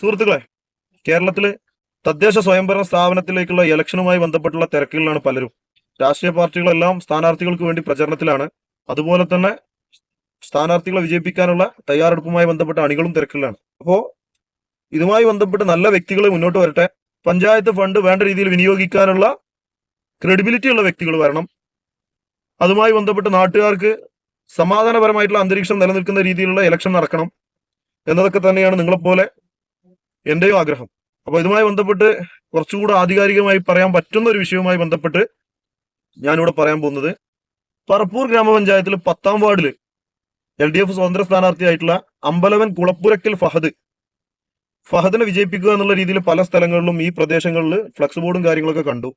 സുഹൃത്തുക്കളെ കേരളത്തിലെ തദ്ദേശ സ്വയംഭരണ സ്ഥാപനത്തിലേക്കുള്ള ഇലക്ഷനുമായി ബന്ധപ്പെട്ടുള്ള തിരക്കുകളിലാണ് പലരും. രാഷ്ട്രീയ പാർട്ടികളെല്ലാം സ്ഥാനാർത്ഥികൾക്ക് വേണ്ടി പ്രചരണത്തിലാണ്. അതുപോലെ തന്നെ സ്ഥാനാർത്ഥികളെ വിജയിപ്പിക്കാനുള്ള തയ്യാറെടുപ്പുമായി ബന്ധപ്പെട്ട അണികളും തിരക്കിലാണ് അപ്പോ ഇതുമായി ബന്ധപ്പെട്ട് നല്ല വ്യക്തികൾ മുന്നോട്ട് വരട്ടെ. പഞ്ചായത്ത് ഫണ്ട് വേണ്ട രീതിയിൽ വിനിയോഗിക്കാനുള്ള ക്രെഡിബിലിറ്റി ഉള്ള വ്യക്തികൾ വരണം. അതുമായി ബന്ധപ്പെട്ട് നാട്ടുകാർക്ക് സമാധാനപരമായിട്ടുള്ള അന്തരീക്ഷം നിലനിൽക്കുന്ന രീതിയിലുള്ള ഇലക്ഷൻ നടക്കണം. എന്നതൊക്കെ തന്നെയാണ് നിങ്ങളെപ്പോലെ എന്റെയും ആഗ്രഹം. അപ്പൊ ഇതുമായി ബന്ധപ്പെട്ട് കുറച്ചുകൂടെ ആധികാരികമായി പറയാൻ പറ്റുന്ന ഒരു വിഷയവുമായി ബന്ധപ്പെട്ട് ഞാനിവിടെ പറയാൻ പോകുന്നത്. പറപ്പൂർ ഗ്രാമപഞ്ചായത്തിൽ പത്താം വാർഡിൽ എൽ ഡി എഫ് സ്വതന്ത്ര സ്ഥാനാർത്ഥിയായിട്ടുള്ള അമ്പലവൻ കുളപ്പുരക്കൽ ഫഹദ് ഫഹദിനെ വിജയിപ്പിക്കുക എന്നുള്ള രീതിയിൽ പല സ്ഥലങ്ങളിലും ഈ പ്രദേശങ്ങളിൽ ഫ്ലക്സ് ബോർഡും കാര്യങ്ങളൊക്കെ കണ്ടു.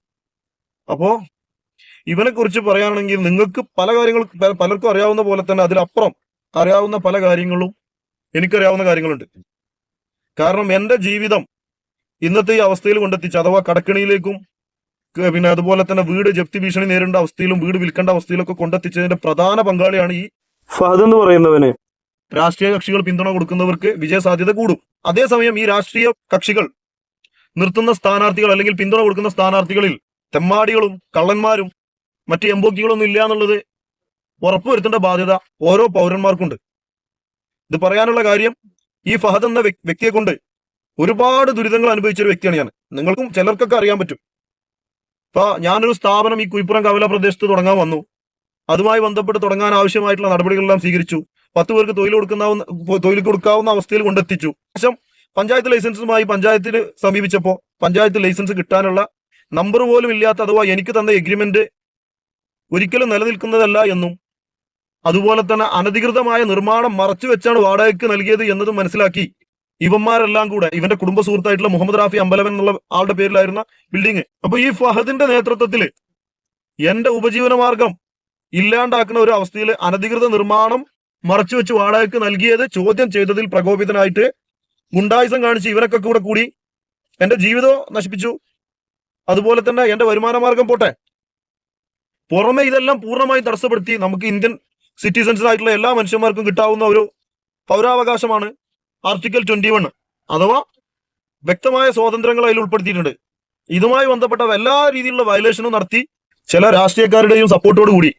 അപ്പോ ഇവനെ കുറിച്ച് പറയുകയാണെങ്കിൽ നിങ്ങൾക്ക് പല കാര്യങ്ങൾ പലർക്കും അറിയാവുന്ന പോലെ തന്നെ അതിലപ്പുറം അറിയാവുന്ന പല കാര്യങ്ങളും എനിക്കറിയാവുന്ന കാര്യങ്ങളുണ്ട്. കാരണം എന്റെ ജീവിതം ഇന്നത്തെ ഈ അവസ്ഥയിൽ കൊണ്ടെത്തിച്ച് അഥവാ കടക്കിണിയിലേക്കും പിന്നെ അതുപോലെ തന്നെ വീട് ജപ്തി ഭീഷണി നേരിടേണ്ട അവസ്ഥയിലും വീട് വിൽക്കേണ്ട അവസ്ഥയിലൊക്കെ കൊണ്ടെത്തിച്ചതിന്റെ പ്രധാന പങ്കാളിയാണ് ഈ ഫഹദ് എന്ന് പറയുന്നവന്. രാഷ്ട്രീയ കക്ഷികൾ പിന്തുണ കൊടുക്കുന്നവർക്ക് വിജയ സാധ്യത കൂടും. അതേസമയം ഈ രാഷ്ട്രീയ കക്ഷികൾ നിർത്തുന്ന സ്ഥാനാർത്ഥികൾ അല്ലെങ്കിൽ പിന്തുണ കൊടുക്കുന്ന സ്ഥാനാർത്ഥികളിൽ തെമ്മാടികളും കള്ളന്മാരും മറ്റ് എംബോക്കികളൊന്നും ഇല്ല എന്നുള്ളത് ഉറപ്പുവരുത്തേണ്ട ബാധ്യത ഓരോ പൗരന്മാർക്കുണ്ട്. ഇത് പറയാനുള്ള കാര്യം ഈ ഫഹദ് എന്ന വ്യക്- വ്യക്തിയെ കൊണ്ട് ഒരുപാട് ദുരിതങ്ങൾ അനുഭവിച്ച ഒരു വ്യക്തിയാണ് ഞാൻ. നിങ്ങൾക്കും ചിലർക്കൊക്കെ അറിയാൻ പറ്റും. ഇപ്പൊ ഞാനൊരു സ്ഥാപനം ഈ കുയിപ്പുറം കവല പ്രദേശത്ത് തുടങ്ങാൻ വന്നു. അതുമായി ബന്ധപ്പെട്ട് തുടങ്ങാൻ ആവശ്യമായിട്ടുള്ള നടപടികളെല്ലാം സ്വീകരിച്ചു. പത്ത് പേർക്ക് തൊഴിൽ കൊടുക്കുന്ന തൊഴിൽ കൊടുക്കാവുന്ന അവസ്ഥയിൽ കൊണ്ടെത്തിച്ചു. ശേഷം പഞ്ചായത്ത് ലൈസൻസുമായി പഞ്ചായത്തിൽ സമീപിച്ചപ്പോൾ പഞ്ചായത്ത് ലൈസൻസ് കിട്ടാനുള്ള നമ്പർ പോലും ഇല്ലാത്ത അഥവാ എനിക്ക് തന്ന എഗ്രിമെന്റ് ഒരിക്കലും നിലനിൽക്കുന്നതല്ല എന്നും അതുപോലെ തന്നെ അനധികൃതമായ നിർമ്മാണം മറച്ചു വെച്ചാണ് വാടകയ്ക്ക് നൽകിയത് എന്നതും മനസ്സിലാക്കി. ഇവന്മാരെല്ലാം കൂടെ ഇവന്റെ കുടുംബ സുഹൃത്തായിട്ടുള്ള മുഹമ്മദ് റാഫി അമ്പലവൻ എന്നുള്ള ആളുടെ പേരിലായിരുന്ന ബിൽഡിംഗ് അപ്പൊ ഈ ഫഹദിന്റെ നേതൃത്വത്തിൽ എന്റെ ഉപജീവന മാർഗം ഇല്ലാണ്ടാക്കുന്ന ഒരു അവസ്ഥയിൽ അനധികൃത നിർമ്മാണം മറച്ചു വെച്ച് വാടകയ്ക്ക് നൽകിയത് ചോദ്യം ചെയ്തതിൽ പ്രകോപിതനായിട്ട് ഗുണ്ടായുസം കാണിച്ച് ഇവരൊക്കെ കൂടെ കൂടി എന്റെ ജീവിതവും നശിപ്പിച്ചു. അതുപോലെ തന്നെ എന്റെ വരുമാന മാർഗം പോട്ടെ. പുറമെ ഇതെല്ലാം പൂർണമായി തടസ്സപ്പെടുത്തി നമുക്ക് ഇന്ത്യൻ സിറ്റിസൺസ് ആയിട്ടുള്ള എല്ലാ മനുഷ്യന്മാർക്കും കിട്ടാവുന്ന ഒരു പൗരാവകാശമാണ് ആർട്ടിക്കിൾ ട്വന്റി വൺ അഥവാ വ്യക്തമായ സ്വാതന്ത്ര്യങ്ങൾ അതിൽ ഉൾപ്പെടുത്തിയിട്ടുണ്ട്. ഇതുമായി ബന്ധപ്പെട്ട എല്ലാ രീതിയിലുള്ള വയലേഷനും നടത്തി ചില രാഷ്ട്രീയക്കാരുടെയും സപ്പോർട്ടോട് കൂടി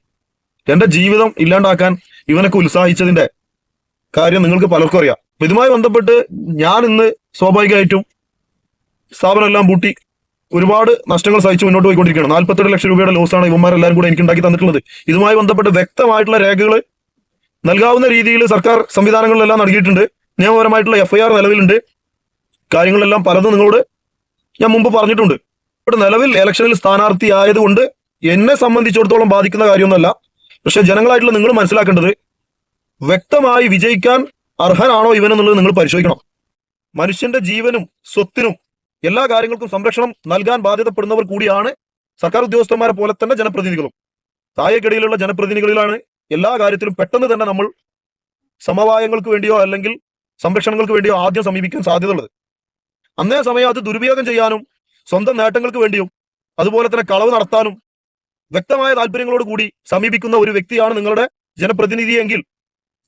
എന്റെ ജീവിതം ഇല്ലാണ്ടാക്കാൻ ഇവനൊക്കെ ഉത്സാഹിച്ചതിന്റെ കാര്യം നിങ്ങൾക്ക് പലർക്കും അറിയാം. ഇതുമായി ബന്ധപ്പെട്ട് ഞാൻ ഇന്ന് സ്വാഭാവികമായിട്ടും സ്ഥാപനമെല്ലാം പൂട്ടി ഒരുപാട് നഷ്ടങ്ങൾ സഹിച്ച് മുന്നോട്ട് പോയിക്കൊണ്ടിരിക്കുകയാണ്. നാൽപ്പത്തെട്ട് ലക്ഷം രൂപയുടെ ലോസാണ് ഇവന്മാരെല്ലാവരും കൂടെ എനിക്ക് ഉണ്ടാക്കി തന്നിട്ടുള്ളത്. ഇതുമായി ബന്ധപ്പെട്ട് വ്യക്തമായിട്ടുള്ള രേഖകൾ നൽകാവുന്ന രീതിയിൽ സർക്കാർ സംവിധാനങ്ങളിലെല്ലാം നൽകിയിട്ടുണ്ട്. നിയമപരമായിട്ടുള്ള എഫ്ഐആർ നിലവിലുണ്ട്. കാര്യങ്ങളെല്ലാം പലതും നിങ്ങളോട് ഞാൻ മുമ്പ് പറഞ്ഞിട്ടുണ്ട്. ഇവിടെ നിലവിൽ ഇലക്ഷനിൽ സ്ഥാനാർത്ഥി ആയതുകൊണ്ട് എന്നെ സംബന്ധിച്ചിടത്തോളം ബാധിക്കുന്ന കാര്യമൊന്നുമല്ല. പക്ഷെ ജനങ്ങളായിട്ടുള്ള നിങ്ങൾ മനസ്സിലാക്കേണ്ടത് വ്യക്തമായി വിജയിക്കാൻ അർഹനാണോ ഇവനെന്നുള്ളത് നിങ്ങൾ പരിശോധിക്കണം. മനുഷ്യന്റെ ജീവനും സ്വത്തിനും എല്ലാ കാര്യങ്ങൾക്കും സംരക്ഷണം നൽകാൻ ബാധ്യതപ്പെടുന്നവർ കൂടിയാണ് സർക്കാർ ഉദ്യോഗസ്ഥന്മാരെ പോലെ തന്നെ ജനപ്രതിനിധികളും. താഴേക്കിടയിലുള്ള ജനപ്രതിനിധികളിലാണ് എല്ലാ കാര്യത്തിലും പെട്ടെന്ന് തന്നെ നമ്മൾ സമവായങ്ങൾക്ക് വേണ്ടിയോ അല്ലെങ്കിൽ സംരക്ഷണങ്ങൾക്ക് വേണ്ടിയോ ആദ്യം സമീപിക്കാൻ സാധ്യതയുള്ളത്. അന്നേ സമയം അത് ദുരുപയോഗം ചെയ്യാനും സ്വന്തം നേട്ടങ്ങൾക്ക് വേണ്ടിയും അതുപോലെ തന്നെ കളവ് നടത്താനും വ്യക്തമായ താല്പര്യങ്ങളോട് കൂടി സമീപിക്കുന്ന ഒരു വ്യക്തിയാണ് നിങ്ങളുടെ ജനപ്രതിനിധിയെങ്കിൽ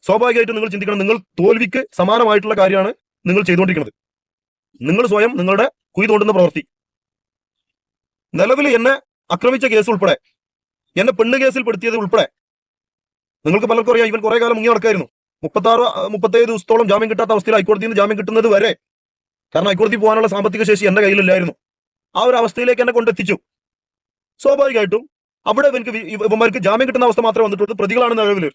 സ്വാഭാവികമായിട്ടും നിങ്ങൾ ചിന്തിക്കണം നിങ്ങൾ തോൽവിക്ക് സമാനമായിട്ടുള്ള കാര്യമാണ് നിങ്ങൾ ചെയ്തുകൊണ്ടിരിക്കുന്നത്. നിങ്ങൾ സ്വയം നിങ്ങളുടെ കുഴി തോണ്ടുന്ന പ്രവൃത്തി. നിലവിൽ എന്നെ ആക്രമിച്ച കേസ് ഉൾപ്പെടെ എന്നെ പെണ്ണ് കേസിൽ പെടുത്തിയത് ഉൾപ്പെടെ നിങ്ങൾക്ക് പലർക്കും അറിയാം ഇവൻ കുറെ കാലം മുങ്ങി നടക്കായിരുന്നു. മുപ്പത്താറ് മുപ്പത്തേഴ് ദിവസത്തോളം ജാമ്യം കിട്ടാത്ത അവസ്ഥയിൽ ഹൈക്കോടതിയിൽ നിന്ന് ജാമ്യം കിട്ടുന്നത് വരെ കാരണം ഹൈക്കോടതി പോകാനുള്ള സാമ്പത്തിക ശേഷി എന്റെ കയ്യിലില്ലായിരുന്നു. ആ ഒരു അവസ്ഥയിലേക്ക് എന്നെ കൊണ്ടെത്തിച്ചു. സ്വാഭാവികമായിട്ടും അവിടെ ഇവർക്ക് ഇവന്മാർക്ക് ജാമ്യം കിട്ടുന്ന അവസ്ഥ മാത്രമേ വന്നിട്ടുള്ളൂ. പ്രതികളാണ് നിലവിൽ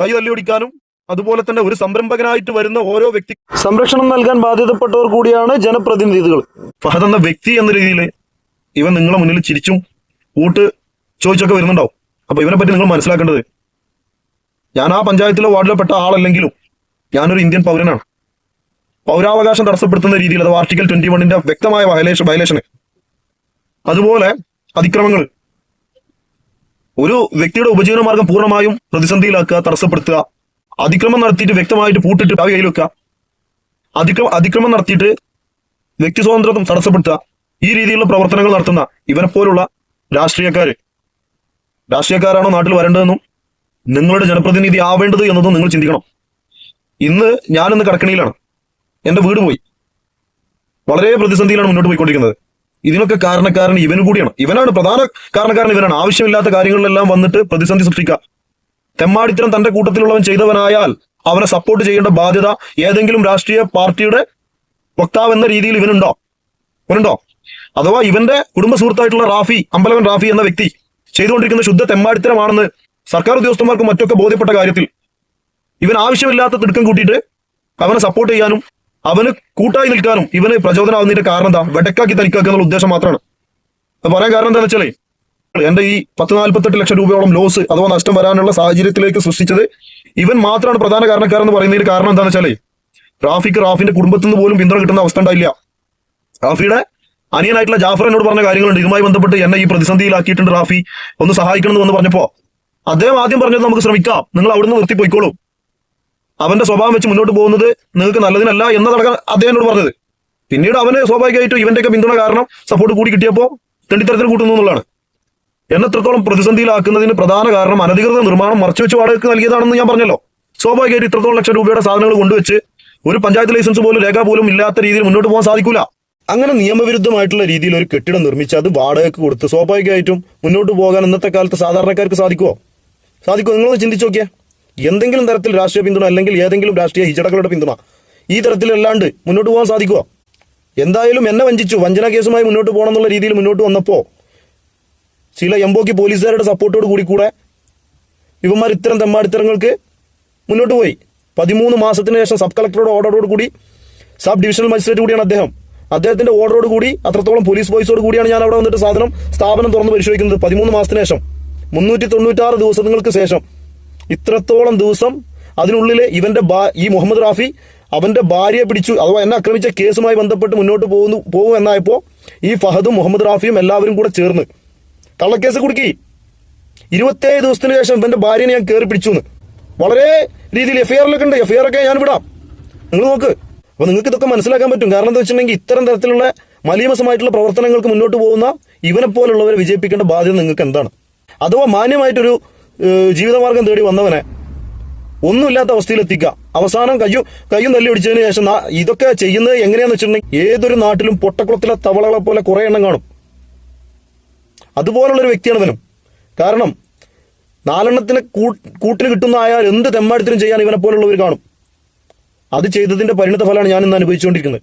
കൈ തല്ലിയൊടിക്കാനും അതുപോലെ തന്നെ ഒരു സംരംഭകനായിട്ട് വരുന്ന ഓരോ വ്യക്തി സംരക്ഷണം നൽകാൻ ബാധ്യതപ്പെട്ടവർ കൂടിയാണ് ജനപ്രതിനിധികൾ. ഫഹദ് എന്ന വ്യക്തി എന്ന രീതിയിൽ ഇവൻ നിങ്ങളെ മുന്നിൽ ചിരിച്ചും കൂട്ട് ചോദിച്ചൊക്കെ വരുന്നുണ്ടാവും. അപ്പൊ ഇവനെ പറ്റി നിങ്ങൾ മനസ്സിലാക്കേണ്ടത് ഞാൻ ആ പഞ്ചായത്തിലോ വാർഡിലോ പെട്ട ആളല്ലെങ്കിലും ഞാനൊരു ഇന്ത്യൻ പൗരനാണ്. പൗരാവകാശം തടസ്സപ്പെടുത്തുന്ന രീതിയിൽ അഥവാ ആർട്ടിക്കൽ ട്വന്റി വണ്ണിന്റെ വ്യക്തമായ വയലേഷൻ വയലേഷന് അതുപോലെ അതിക്രമങ്ങൾ. ഒരു വ്യക്തിയുടെ ഉപജീവനമാർഗം പൂർണമായും പ്രതിസന്ധിയിലാക്കുക തടസ്സപ്പെടുത്തുക അതിക്രമം നടത്തിയിട്ട് വ്യക്തമായിട്ട് പൂട്ടിട്ട് ഭാവി കയ്യിൽ വെക്കുക. അതിക്രമ അതിക്രമം നടത്തിയിട്ട് വ്യക്തി സ്വാതന്ത്ര്യം തടസ്സപ്പെടുത്തുക. ഈ രീതിയിലുള്ള പ്രവർത്തനങ്ങൾ നടത്തുന്ന ഇവനെ പോലുള്ള രാഷ്ട്രീയക്കാര്. രാഷ്ട്രീയക്കാരാണോ നാട്ടിൽ വരേണ്ടതെന്നും നിങ്ങളുടെ ജനപ്രതിനിധി ആവേണ്ടത് എന്നതും നിങ്ങൾ ചിന്തിക്കണം. ഇന്ന് ഞാനിന്ന് കടക്കണിയിലാണ്. എന്റെ വീട് പോയി. വളരെ പ്രതിസന്ധിയിലാണ് മുന്നോട്ട് പോയിക്കൊണ്ടിരിക്കുന്നത്. ഇതിനൊക്കെ കാരണക്കാരൻ ഇവന് കൂടിയാണ്. ഇവനാണ് പ്രധാന കാരണക്കാരൻ ഇവനാണ്. ആവശ്യമില്ലാത്ത കാര്യങ്ങളിലെല്ലാം വന്നിട്ട് പ്രതിസന്ധി സൃഷ്ടിക്കുക. തെമ്മാടിത്തരം തന്റെ കൂട്ടത്തിലുള്ളവൻ ചെയ്തവനായാൽ അവനെ സപ്പോർട്ട് ചെയ്യേണ്ട ബാധ്യത ഏതെങ്കിലും രാഷ്ട്രീയ പാർട്ടിയുടെ വക്താവ് എന്ന രീതിയിൽ ഇവനുണ്ടോ? ഇവനുണ്ടോ? അഥവാ ഇവന്റെ കുടുംബ സുഹൃത്തായിട്ടുള്ള റാഫി അമ്പലവൻ റാഫി എന്ന വ്യക്തി ചെയ്തുകൊണ്ടിരിക്കുന്ന ശുദ്ധ തെമ്മാടിത്തരമാണെന്ന് സർക്കാർ ഉദ്യോഗസ്ഥന്മാർക്കും മറ്റൊക്കെ ബോധ്യപ്പെട്ട കാര്യത്തിൽ ഇവൻ ആവശ്യമില്ലാത്ത തിടുക്കം കൂട്ടിയിട്ട് അവനെ സപ്പോർട്ട് ചെയ്യാനും അവന് കൂട്ടായി നിൽക്കാനും ഇവന് പ്രചോദനമാവുന്നതിന്റെ കാരണം എന്താ? വെടക്കാക്കി തനിക്കാക്കുക എന്നുള്ള ഉദ്ദേശം മാത്രമാണ്. പറയാൻ കാരണം എന്താണെന്ന് വെച്ചാലേ എന്റെ ഈ പത്ത് നാൽപ്പത്തെട്ട് ലക്ഷം രൂപയോളം ലോസ് അഥവാ നഷ്ടം വരാനുള്ള സാഹചര്യത്തിലേക്ക് സൃഷ്ടിച്ചത് ഇവൻ മാത്രമാണ് പ്രധാന കാരണക്കാരെന്ന് പറയുന്നതിന് കാരണം എന്താണെന്ന് വെച്ചാൽ റാഫിക്ക് റാഫിന്റെ കുടുംബത്തിൽ നിന്ന് പോലും പിന്തുണ കിട്ടുന്ന അവസ്ഥ ഉണ്ടായില്ല. റാഫിയുടെ അനിയനായിട്ടുള്ള ജാഫർ എന്നോട് പറഞ്ഞ കാര്യങ്ങളുണ്ട്. ഇതുമായി ബന്ധപ്പെട്ട് എന്നെ ഈ പ്രതിസന്ധിയിലാക്കിയിട്ടുണ്ട് റാഫി. ഒന്ന് സഹായിക്കണം എന്ന് പറഞ്ഞപ്പോ അദ്ദേഹം ആദ്യം പറഞ്ഞത് നമുക്ക് ശ്രമിക്കാം. നിങ്ങൾ അവിടുന്ന് നിർത്തി പോയിക്കോളൂ അവന്റെ സ്വഭാവം വെച്ച് മുന്നോട്ട് പോകുന്നത് നിങ്ങൾക്ക് നല്ലതിനല്ല എന്നതടക്കം അദ്ദേഹം എന്നോട് പറഞ്ഞത്. പിന്നീട് അവന് സ്വാഭാവികമായിട്ടും ഇവന്റെയൊക്കെ പിന്തുണ കാരണം സപ്പോർട്ട് കൂടി കിട്ടിയപ്പോൾ തെണ്ടിത്തരത്തിന് കൂട്ടുന്നു എന്നുള്ളതാണ്. എന്നെ എത്രത്തോളം പ്രതിസന്ധിയിലാക്കുന്നതിന് പ്രധാന കാരണം അനധികൃത നിർമ്മാണം മറച്ചുവെച്ച് വാടകയ്ക്ക് നൽകിയതാണെന്ന് ഞാൻ പറഞ്ഞല്ലോ. സ്വാഭാവികമായിട്ട് ഇത്രത്തോളം ലക്ഷം രൂപയുടെ സാധനങ്ങൾ കൊണ്ടുവച്ച് ഒരു പഞ്ചായത്ത് ലൈസൻസ് പോലും രേഖ പോലും ഇല്ലാത്ത രീതിയിൽ മുന്നോട്ട് പോകാൻ സാധിക്കില്ല അങ്ങനെ നിയമവിരുദ്ധമായിട്ടുള്ള രീതിയിൽ ഒരു കെട്ടിടം നിർമ്മിച്ച് അത് വാടകയ്ക്ക് കൊടുത്ത് സ്വാഭാവികമായിട്ടും മുന്നോട്ട് പോകാൻ ഇന്നത്തെ കാലത്ത് സാധാരണക്കാർക്ക് സാധിക്കുമോ സാധിക്കുമോ നിങ്ങളൊന്ന് ചിന്തിച്ചു നോക്കിയേ. എന്തെങ്കിലും തരത്തിൽ രാഷ്ട്രീയ പിന്തുണ അല്ലെങ്കിൽ ഏതെങ്കിലും രാഷ്ട്രീയ ഹിജടകളുടെ പിന്തുണ ഈ തരത്തിലല്ലാണ്ട് മുന്നോട്ട് പോകാൻ സാധിക്കുമോ എന്തായാലും എന്നെ വഞ്ചിച്ചു. വഞ്ചന കേസുമായി മുന്നോട്ട് പോകണം എന്നുള്ള രീതിയിൽ മുന്നോട്ട് വന്നപ്പോ ചില എംബോക്കി പോലീസുകാരുടെ സപ്പോർട്ടോട് കൂടി കൂടെ ഇവന്മാർ ഇത്തരം തെമ്മാടിത്തരങ്ങൾക്ക് മുന്നോട്ട് പോയി. പതിമൂന്ന് മാസത്തിന് ശേഷം സബ് കളക്ടറുടെ ഓർഡറോട് കൂടി സബ് ഡിവിഷണൽ മജിസ്ട്രേറ്റ് കൂടിയാണ് അദ്ദേഹം. അദ്ദേഹത്തിന്റെ ഓർഡറോട് കൂടി അത്രത്തോളം പോലീസ് ബോയ്സോട് കൂടിയാണ് ഞാൻ അവിടെ വന്നിട്ട് സാധനം സ്ഥാപനം തുറന്ന് പരിശോധിക്കുന്നത്. പതിമൂന്ന് മാസത്തിന് ശേഷം മുന്നൂറ്റി തൊണ്ണൂറ്റാറ് ദിവസങ്ങൾക്ക് ശേഷം ഇത്രത്തോളം ദിവസം അതിനുള്ളിൽ ഇവന്റെ ഈ മുഹമ്മദ് റാഫി അവന്റെ ഭാര്യയെ പിടിച്ചു അഥവാ എന്നെ ആക്രമിച്ച കേസുമായി ബന്ധപ്പെട്ട് മുന്നോട്ട് പോകുന്നു പോകും എന്നായപ്പോ ഈ ഫഹദും മുഹമ്മദ് റാഫിയും എല്ലാവരും കൂടെ ചേർന്ന് കള്ളക്കേസ് കുടുക്കി. ഇരുപത്തേഴ് ദിവസത്തിന് ശേഷം ഇവന്റെ ഭാര്യനെ ഞാൻ കയറി പിടിച്ചു എന്ന്. വളരെ രീതിയിൽ എഫ്ഐആറിലൊക്കെ ഉണ്ട്. എഫ്ഐആറൊക്കെ ഞാൻ വിടാം. നിങ്ങൾ നോക്ക്. അപ്പൊ നിങ്ങൾക്ക് ഇതൊക്കെ മനസ്സിലാക്കാൻ പറ്റും. കാരണം എന്താ വെച്ചിട്ടുണ്ടെങ്കിൽ ഇത്തരം തരത്തിലുള്ള മലീമസമായിട്ടുള്ള പ്രവർത്തനങ്ങൾക്ക് മുന്നോട്ട് പോകുന്ന ഇവനെ പോലുള്ളവരെ വിജയിപ്പിക്കേണ്ട ബാധ്യത നിങ്ങൾക്ക് എന്താണ്? അഥവാ മാന്യമായിട്ടൊരു ജീവിതമാർഗം തേടി വന്നവനെ ഒന്നുമില്ലാത്ത അവസ്ഥയിൽ എത്തിക്കുക. അവസാനം കയ്യു കയ്യും തല്ലി പിടിച്ചതിന് ശേഷം ഇതൊക്കെ ചെയ്യുന്നത് എങ്ങനെയാന്ന് വെച്ചിട്ടുണ്ടെങ്കിൽ ഏതൊരു നാട്ടിലും പൊട്ടക്കുളത്തിലെ തവളകളെ പോലെ കുറെ എണ്ണം കാണും. അതുപോലുള്ള ഒരു വ്യക്തിയാണ് ഇവനും. കാരണം നാലെണ്ണത്തിന് കൂട്ടിന് കിട്ടുന്ന ആയാൽ എന്ത് തെമ്മാടിത്തരം ചെയ്യാൻ ഇവനെ പോലുള്ളവർ കാണും? അത് ചെയ്തതിന്റെ പരിണിത ഫലമാണ് ഞാൻ ഇന്ന് അനുഭവിച്ചുകൊണ്ടിരിക്കുന്നത്.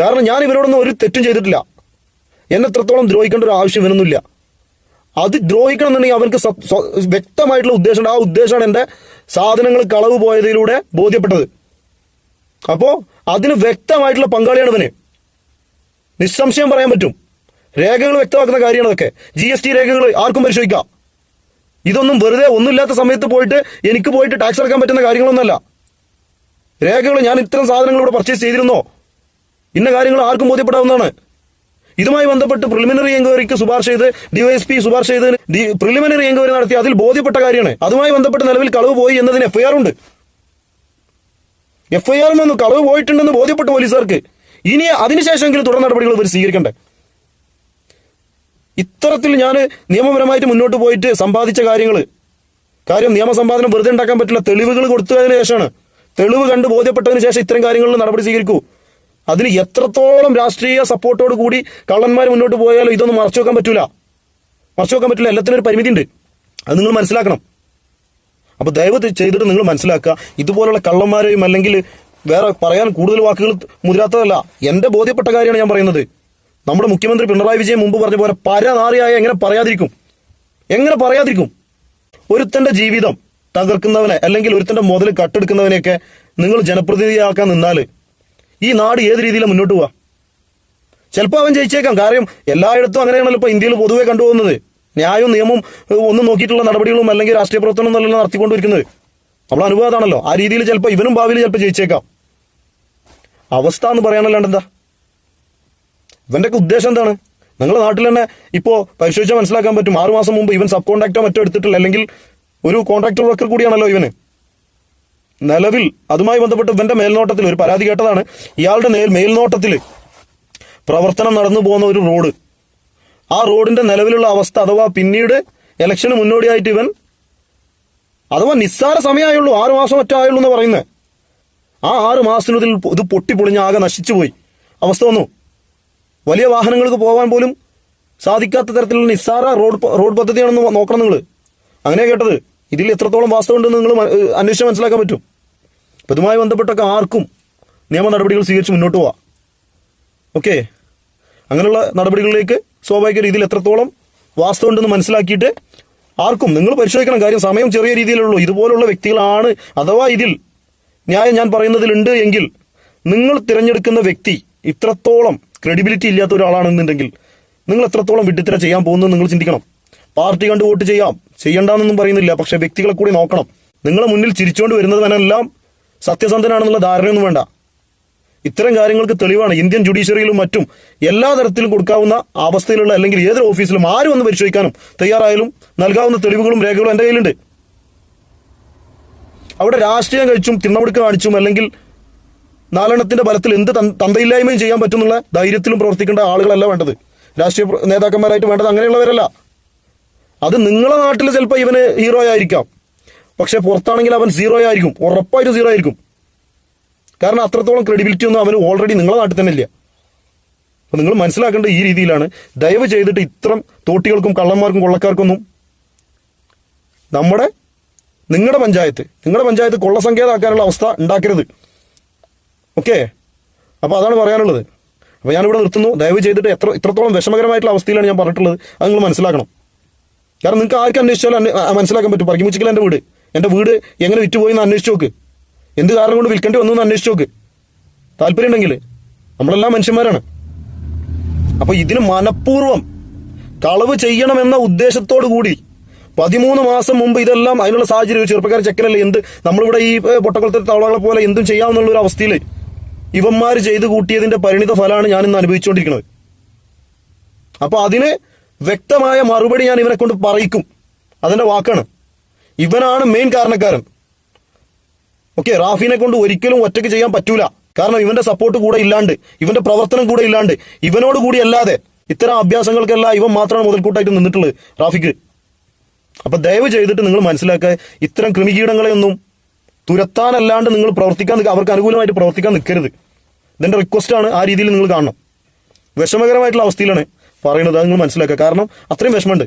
കാരണം ഞാൻ ഇവരോടൊന്നും ഒരു തെറ്റും ചെയ്തിട്ടില്ല. എന്നെ എത്രത്തോളം ദ്രോഹിക്കേണ്ട ഒരു ആവശ്യം ഇവനൊന്നുമില്ല. അത് ദ്രോഹിക്കണം എന്നുണ്ടെങ്കിൽ അവർക്ക് വ്യക്തമായിട്ടുള്ള ഉദ്ദേശമുണ്ട്. ആ ഉദ്ദേശമാണ് എന്റെ സാധനങ്ങൾ കളവ് പോയതിലൂടെ ബോധ്യപ്പെട്ടത്. അപ്പോൾ അതിന് വ്യക്തമായിട്ടുള്ള പങ്കാളിയാണ് ഇവന്. നിസ്സംശയം പറയാൻ പറ്റും. രേഖകൾ വ്യക്തമാക്കുന്ന കാര്യമാണ് അതൊക്കെ. ജി എസ് ടി രേഖകൾ ആർക്കും പരിശോധിക്കാം. ഇതൊന്നും വെറുതെ ഒന്നുമില്ലാത്ത സമയത്ത് പോയിട്ട് എനിക്ക് പോയിട്ട് ടാക്സ് അടക്കാൻ പറ്റുന്ന കാര്യങ്ങളൊന്നുമല്ല. രേഖകൾ ഞാൻ ഇത്തരം സാധനങ്ങൾ ഇവിടെ പർച്ചേസ് ചെയ്തിരുന്നോ? ഇന്ന കാര്യങ്ങൾ ആർക്കും ബോധ്യപ്പെടാവുന്നതാണ്. ഇതുമായി ബന്ധപ്പെട്ട് പ്രിലിമിനറി എൻക്വയറിക്ക് ശുപാർശ ചെയ്ത് ഡിവൈഎസ്പി ശുപാർശ ചെയ്ത് പ്രിലിമിനറി എൻക്വയറി നടത്തി. അതിൽ ബോധ്യപ്പെട്ട കാര്യമാണ്. അതുമായി ബന്ധപ്പെട്ട് നിലവിൽ കളവ് പോയി എന്നതിന് എഫ്ഐആർ ഉണ്ട്. എഫ്ഐആറിൽ നിന്ന് കളവ് പോയിട്ടുണ്ടെന്ന് ബോധ്യപ്പെട്ട പോലീസുകാർക്ക്. ഇനി അതിനുശേഷമെങ്കിലും തുടർ നടപടികൾ ഇവർ സ്വീകരിക്കണ്ടേ? ഇത്തരത്തിൽ ഞാൻ നിയമപരമായിട്ട് മുന്നോട്ട് പോയിട്ട് സമ്പാദിച്ച കാര്യങ്ങൾ കാര്യം നിയമസമ്പാദനം വെറുതെ ഉണ്ടാക്കാൻ പറ്റില്ല. തെളിവുകൾ കൊടുത്തതിന് ശേഷമാണ്. തെളിവ് കണ്ട് ബോധ്യപ്പെട്ടതിന് ശേഷം ഇത്തരം കാര്യങ്ങളിൽ നടപടി സ്വീകരിക്കൂ. അതിന് എത്രത്തോളം രാഷ്ട്രീയ സപ്പോർട്ടോട് കൂടി കള്ളന്മാർ മുന്നോട്ട് പോയാലും ഇതൊന്നും മറച്ചു വെക്കാൻ പറ്റൂല. മറച്ചു വെക്കാൻ പറ്റില്ല എല്ലാത്തിനും ഒരു പരിമിതി ഉണ്ട് അത് നിങ്ങൾ മനസ്സിലാക്കണം. അപ്പൊ ദയവ് ചെയ്തിട്ട് നിങ്ങൾ മനസ്സിലാക്കുക. ഇതുപോലുള്ള കള്ളന്മാരെയും അല്ലെങ്കിൽ വേറെ പറയാൻ കൂടുതൽ വാക്കുകൾ മുതിരാത്തതല്ല. എന്റെ ബോധ്യപ്പെട്ട കാര്യമാണ് ഞാൻ പറയുന്നത്. നമ്മുടെ മുഖ്യമന്ത്രി പിണറായി വിജയൻ മുമ്പ് പറഞ്ഞ പോലെ പരനാറിയായ എങ്ങനെ പറയാതിരിക്കും? എങ്ങനെ പറയാതിരിക്കും? ഒരുത്തന്റെ ജീവിതം തകർക്കുന്നവനെ അല്ലെങ്കിൽ ഒരുത്തന്റെ മുതൽ കട്ടെടുക്കുന്നവനെയൊക്കെ നിങ്ങൾ ജനപ്രതിനിധിയാക്കാൻ നിന്നാൽ ഈ നാട് ഏത് രീതിയിലാണ് മുന്നോട്ട് പോവാ? ചിലപ്പോൾ അവൻ ജയിച്ചേക്കാം. കാര്യം എല്ലായിടത്തും അങ്ങനെയാണല്ലോ ഇപ്പൊ ഇന്ത്യയിൽ പൊതുവെ കണ്ടുപോകുന്നത്. ന്യായവും നിയമവും ഒന്നും നോക്കിയിട്ടുള്ള നടപടികളും അല്ലെങ്കിൽ രാഷ്ട്രീയ പ്രവർത്തനം എന്നല്ല നടത്തിക്കൊണ്ടിരിക്കുന്നത് നമ്മൾ അനുവാദമാണല്ലോ ആ രീതിയിൽ ചിലപ്പോൾ ഇവനും ഭാവിയിൽ ചിലപ്പോൾ ജയിച്ചേക്കാം. അവസ്ഥ എന്ന് പറയാനല്ലാണ്ട് എന്താ? ഇവന്റെയൊക്കെ ഉദ്ദേശം എന്താണ്? നിങ്ങളുടെ നാട്ടിൽ തന്നെ ഇപ്പോ പരിശോധിച്ചാൽ മനസ്സിലാക്കാൻ പറ്റും. ആറു മാസം മുമ്പ് ഇവൻ സബ് കോൺട്രാക്ടർ മറ്റോ എടുത്തിട്ടില്ല. അല്ലെങ്കിൽ ഒരു കോൺട്രാക്ടർ വർക്കർ കൂടിയാണല്ലോ ഇവന്. നിലവിൽ അതുമായി ബന്ധപ്പെട്ട് ഇവന്റെ മേൽനോട്ടത്തിൽ ഒരു പരാതി കേട്ടതാണ്. ഇയാളുടെ മേൽ മേൽനോട്ടത്തിൽ പ്രവർത്തനം നടന്നു പോകുന്ന ഒരു റോഡ്. ആ റോഡിന്റെ നിലവിലുള്ള അവസ്ഥ അഥവാ പിന്നീട് ഇലക്ഷന് മുന്നോടിയായിട്ട് ഇവൻ അഥവാ നിസ്സാര സമയമായുള്ളൂ ആറു മാസം മറ്റോ ആയുള്ളൂ എന്ന് പറയുന്നത്. ആ ആറ് മാസത്തിനുള്ളിൽ ഇത് പൊട്ടിപ്പൊളിഞ്ഞ് ആകെ നശിച്ചുപോയി. അവസ്ഥ വന്നു. വലിയ വാഹനങ്ങൾക്ക് പോകാൻ പോലും സാധിക്കാത്ത തരത്തിലുള്ള നിസ്സാര റോഡ് റോഡ് പദ്ധതിയാണെന്ന് നോക്കണം നിങ്ങൾ അങ്ങനെ കേട്ടത്. ഇതിൽ എത്രത്തോളം വാസ്തവമുണ്ടെന്ന് നിങ്ങൾ അന്വേഷിച്ച് മനസ്സിലാക്കാൻ പറ്റും. അപ്പം ഇതുമായി ബന്ധപ്പെട്ടൊക്കെ ആർക്കും നിയമ നടപടികൾ സ്വീകരിച്ച് മുന്നോട്ട് പോവാം. ഓക്കെ? അങ്ങനെയുള്ള നടപടികളിലേക്ക് സ്വാഭാവിക രീതിയിൽ എത്രത്തോളം വാസ്തവമുണ്ടെന്ന് മനസ്സിലാക്കിയിട്ട് ആർക്കും നിങ്ങൾ പരിശോധിക്കണം. കാര്യം സമയം ചെറിയ രീതിയിലുള്ളൂ ഇതുപോലുള്ള വ്യക്തികളാണ് അഥവാ ഇതിൽ ന്യായം ഞാൻ പറയുന്നതിലുണ്ട് എങ്കിൽ നിങ്ങൾ തിരഞ്ഞെടുക്കുന്ന വ്യക്തി ഇത്രത്തോളം ക്രെഡിബിലിറ്റി ഇല്ലാത്ത ഒരാളാണെന്നുണ്ടെങ്കിൽ നിങ്ങൾ എത്രത്തോളം വിഡിത്തര ചെയ്യാൻ പോകുന്നത് നിങ്ങൾ ചിന്തിക്കണം. പാർട്ടി കണ്ട് വോട്ട് ചെയ്യാം. ചെയ്യണ്ടെന്നൊന്നും പറയുന്നില്ല. പക്ഷെ വ്യക്തികളെ കൂടി നോക്കണം. നിങ്ങളെ മുന്നിൽ ചിരിച്ചുകൊണ്ട് വരുന്നവനെല്ലാം സത്യസന്ധനാണെന്നുള്ള ധാരണയൊന്നും വേണ്ട. ഇത്തരം കാര്യങ്ങൾക്ക് തെളിവാണ് ഇന്ത്യൻ ജുഡീഷ്യറിയിലും മറ്റും എല്ലാ തരത്തിലും കൊടുക്കാവുന്ന അവസ്ഥയിലുള്ള അല്ലെങ്കിൽ ഏതൊരു ഓഫീസിലും ആരും ഒന്ന് പരിശോധിക്കാനും തയ്യാറായാലും നൽകാവുന്ന തെളിവുകളും രേഖകളും എന്റെ കയ്യിലുണ്ട്. അവിടെ രാഷ്ട്രീയം കഴിച്ചും തിണ്ണമുടുക്ക് കാണിച്ചും അല്ലെങ്കിൽ നാലെണ്ണത്തിന്റെ ബലത്തിൽ എന്ത് തന്തയില്ലായ്മയും ചെയ്യാൻ പറ്റുന്നുള്ള ധൈര്യത്തിലും പ്രവർത്തിക്കേണ്ട ആളുകളല്ല വേണ്ടത്. രാഷ്ട്രീയ നേതാക്കന്മാരായിട്ട് വേണ്ടത് അങ്ങനെയുള്ളവരല്ല. അത് നിങ്ങളെ നാട്ടിൽ ചിലപ്പോൾ ഇവന് ഹീറോ ആയിരിക്കാം. പക്ഷെ പുറത്താണെങ്കിൽ അവൻ സീറോ ആയിരിക്കും. ഉറപ്പായിട്ട് സീറോ ആയിരിക്കും. കാരണം അത്രത്തോളം ക്രെഡിബിലിറ്റി ഒന്നും അവന് ഓൾറെഡി നിങ്ങളെ നാട്ടിൽ തന്നെ ഇല്ല. അപ്പൊ നിങ്ങൾ മനസ്സിലാക്കേണ്ട ഈ രീതിയിലാണ് ദയവ് ചെയ്തിട്ട് ഇത്തരം തോട്ടികൾക്കും കള്ളന്മാർക്കും കൊള്ളക്കാർക്കൊന്നും നമ്മുടെ നിങ്ങളുടെ പഞ്ചായത്ത് നിങ്ങളുടെ പഞ്ചായത്ത് കൊള്ളസംഖ്യാതാക്കാനുള്ള അവസ്ഥ ഉണ്ടാക്കരുത്. ഓക്കെ? അപ്പോൾ അതാണ് പറയാനുള്ളത്. അപ്പോൾ ഞാനിവിടെ നിർത്തുന്നു. ദയവ് ചെയ്തിട്ട് എത്ര ഇത്രത്തോളം വിഷമകരമായിട്ടുള്ള അവസ്ഥയിലാണ് ഞാൻ പറഞ്ഞിട്ടുള്ളത്. അത് നിങ്ങൾ മനസ്സിലാക്കണം. കാരണം നിങ്ങൾക്ക് ആർക്ക് അന്വേഷിച്ചാലും മനസ്സിലാക്കാൻ പറ്റും. പറക്കിമുച്ചിക്കൽ എന്റെ വീട്. എന്റെ വീട് എങ്ങനെ വിറ്റുപോയി എന്ന് അന്വേഷിച്ച് നോക്ക്. എന്ത് കാരണം കൊണ്ട് വിൽക്കേണ്ടി വന്നു എന്ന് അന്വേഷിച്ച് നോക്ക്. താല്പര്യം ഉണ്ടെങ്കിൽ നമ്മളെല്ലാം മനുഷ്യന്മാരാണ്. അപ്പോൾ ഇതിന് മനഃപൂർവം കളവ് ചെയ്യണമെന്ന ഉദ്ദേശത്തോടു കൂടി പതിമൂന്ന് മാസം മുമ്പ് ഇതെല്ലാം അതിനുള്ള സാഹചര്യം. ചെറുപ്പക്കാർ ചെക്കനല്ലേ എന്ത്? നമ്മളിവിടെ ഈ പൊട്ടക്കുളത്തെ തവളകളെ പോലെ എന്തും ചെയ്യാമെന്നുള്ള ഒരു അവസ്ഥയിൽ ഇവന്മാർ ചെയ്തു കൂട്ടിയതിന്റെ പരിണിത ഫലമാണ് ഞാൻ ഇന്ന് അനുഭവിച്ചുകൊണ്ടിരിക്കുന്നത്. അപ്പൊ അതിന് വ്യക്തമായ മറുപടി ഞാൻ ഇവനെ കൊണ്ട് പറയിക്കും. അതിന്റെ വാക്കാണ്. ഇവനാണ് മെയിൻ കാരണക്കാരൻ. ഓക്കെ റാഫിനെ കൊണ്ട് ഒരിക്കലും ഒറ്റയ്ക്ക് ചെയ്യാൻ പറ്റൂല. കാരണം ഇവന്റെ സപ്പോർട്ട് കൂടെ ഇല്ലാണ്ട് ഇവന്റെ പ്രവർത്തനം കൂടെ ഇല്ലാണ്ട് ഇവനോട് കൂടി അല്ലാതെ ഇത്തരം അഭ്യാസങ്ങൾക്കെല്ലാം ഇവൻ മാത്രമാണ് മുതൽക്കൂട്ടായിട്ട് നിന്നിട്ടുള്ളത് റാഫിക്ക്. അപ്പൊ ദയവ് ചെയ്തിട്ട് നിങ്ങൾ മനസ്സിലാക്കുക ഇത്തരം കൃമികീടങ്ങളെ ഒന്നും തുരത്താനല്ലാണ്ട് നിങ്ങൾ പ്രവർത്തിക്കാൻ അവർക്ക് അനുകൂലമായിട്ട് പ്രവർത്തിക്കാൻ നിൽക്കരുത് ഇതിന്റെ റിക്വസ്റ്റ് ആണ് ആ രീതിയിൽ നിങ്ങൾ കാണണം. വിഷമകരമായിട്ടുള്ള അവസ്ഥയിലാണ് പറയുന്നത് നിങ്ങൾ മനസ്സിലാക്കുക. കാരണം അത്രയും വിഷമമുണ്ട്.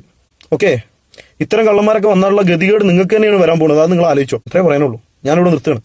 ഓക്കെ ഇത്തരം കള്ളന്മാരൊക്കെ വന്നാലുള്ള ഗതികേട് നിങ്ങൾക്ക് തന്നെയാണ് വരാൻ പോകുന്നത്. അത് നിങ്ങൾ ആലോചിച്ചോ. അത്രേ പറയാനുള്ളൂ. ഞാനിവിടെ നിർത്തുകയാണ്.